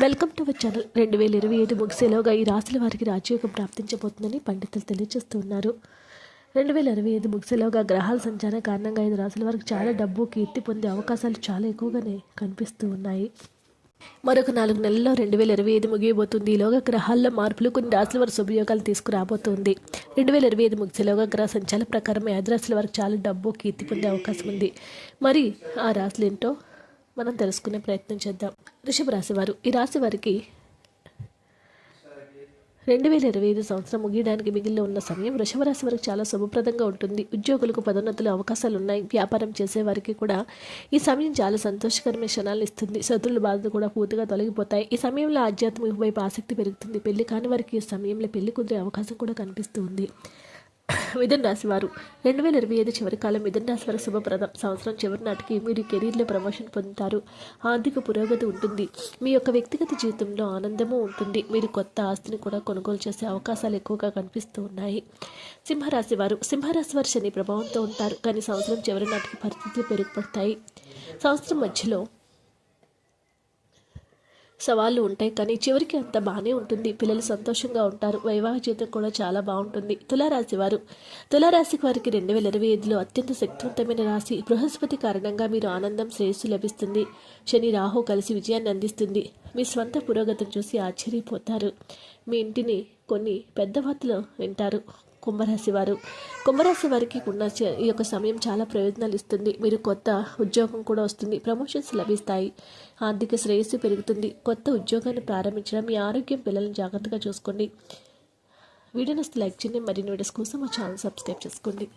Welcome to our channel. రెండు వేల ఇరవై ఐదు ముగిసేలోగా ఈ రాశుల వారికి రాజయోగం ప్రాప్తించబోతుందని పండితులు తెలియజేస్తున్నారు. రెండు వేల ఇరవై ఐదు ముగిసేలోగా గ్రహాల సంచారం కారణంగా ఐదు రాశుల వారికి చాలా డబ్బు కీర్తి పొందే అవకాశాలు చాలా ఎక్కువగానే కనిపిస్తూ ఉన్నాయి. మరొక నాలుగు నెలల్లో రెండు వేల ఇరవై ఐదు ముగియబోతుంది. ఈలోగా గ్రహాల్లో మార్పులు కొన్ని రాశుల వారి శుభయోగాలు తీసుకురాబోతుంది. రెండు వేల ఇరవై ఐదు ముగిసేలోగా గ్రహ సంచాల ప్రకారం ఐదు రాశుల వారికి చాలా డబ్బు కీర్తి పొందే అవకాశం ఉంది. మరి ఆ రాశులు ఏంటో మనం తెలుసుకునే ప్రయత్నం చేద్దాం. వృషభ రాశివారు ఈ రాశి వారికి రెండు వేల ఇరవై ఐదు సంవత్సరం ముగియడానికి మిగిలిన ఉన్న సమయం వృషభరాశి వారికి చాలా శుభప్రదంగా ఉంటుంది. ఉద్యోగులకు పదోన్నతులు అవకాశాలు ఉన్నాయి. వ్యాపారం చేసేవారికి కూడా ఈ సమయం చాలా సంతోషకరమైన క్షణాలు ఇస్తుంది. శత్రుల బాధలు కూడా పూర్తిగా తొలగిపోతాయి. ఈ సమయంలో ఆధ్యాత్మిక వైపు ఆసక్తి పెరుగుతుంది. పెళ్ళి కాని వారికి ఈ సమయంలో పెళ్ళి కుదిరే అవకాశం కూడా కనిపిస్తుంది మిథున్ రాశి వారు. రెండు వేల ఇరవై ఐదు చివరి కాలం మిథున్ రాశి వారు శుభప్రదం. సంవత్సరం చివరి నాటికి మీరు కెరీర్లో ప్రమోషన్ పొందుతారు. ఆర్థిక పురోగతి ఉంటుంది. మీ యొక్క వ్యక్తిగత జీవితంలో ఆనందము ఉంటుంది. మీరు కొత్త ఆస్తిని కూడా కొనుగోలు చేసే అవకాశాలు ఎక్కువగా కనిపిస్తూ ఉన్నాయి. సింహరాశి వారు. సింహరాశి వారు శని ప్రభావంతో ఉంటారు. కానీ సంవత్సరం చివరి నాటికి పరిస్థితులు పెరుగుపడతాయి. సంవత్సరం మధ్యలో సవాళ్ళు ఉంటాయి కానీ చివరికి అంత బాగానే ఉంటుంది. పిల్లలు సంతోషంగా ఉంటారు. వైవాహిక జీవితం కూడా చాలా బాగుంటుంది. తులారాశి వారు. తులారాశికి వారికి రెండు వేల ఇరవై ఐదులో అత్యంత శక్తివంతమైన రాశి. బృహస్పతి కారణంగా మీరు ఆనందం శ్రేయస్సు లభిస్తుంది. శని రాహు కలిసి విజయాన్ని అందిస్తుంది. మీ స్వంత పురోగతిని చూసి ఆశ్చర్యపోతారు. మీ ఇంటిని కొన్ని పెద్ద వార్తలు వింటారు. కుంభరాశి వారు. కుంభరాశి వారికి ఉన్న ఈ యొక్క సమయం చాలా ప్రయోజనాలు ఇస్తుంది. మీరు కొత్త ఉద్యోగం కూడా వస్తుంది. ప్రమోషన్స్ లభిస్తాయి. ఆర్థిక శ్రేయస్సు పెరుగుతుంది. కొత్త ఉద్యోగాన్ని ప్రారంభించడం మీ ఆరోగ్యం పిల్లలను జాగ్రత్తగా చూసుకోండి. వీడియోని లైక్ చేయండి. మరిన్ని వీడియోస్ కోసం మా ఛానల్ సబ్స్క్రైబ్ చేసుకోండి.